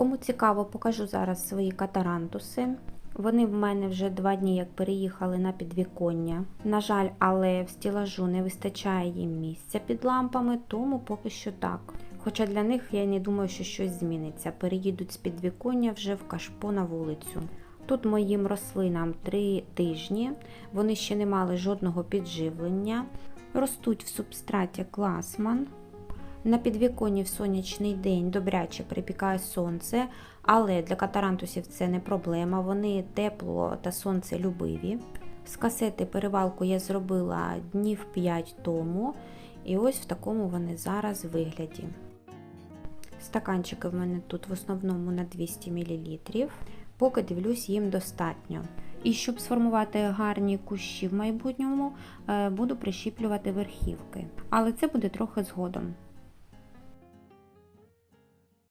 Кому цікаво, покажу зараз свої катарантуси. Вони в мене вже два дні як переїхали на підвіконня. На жаль, але в стілажу не вистачає їм місця під лампами, тому поки що так. Хоча для них я не думаю, що щось зміниться. Переїдуть з підвіконня вже в кашпо на вулицю. Тут моїм рослинам три тижні, вони ще не мали жодного підживлення, ростуть в субстраті класман. На підвіконні в сонячний день добряче припікає сонце, але для катарантусів це не проблема. Вони тепло та сонцелюбиві. З касети перевалку я зробила днів 5 тому, і ось в такому вони зараз вигляді. Стаканчики в мене тут в основному на 200 мл. Поки дивлюсь, їм достатньо. І щоб сформувати гарні кущі в майбутньому, е, буду прищіплювати верхівки. Але це буде трохи згодом.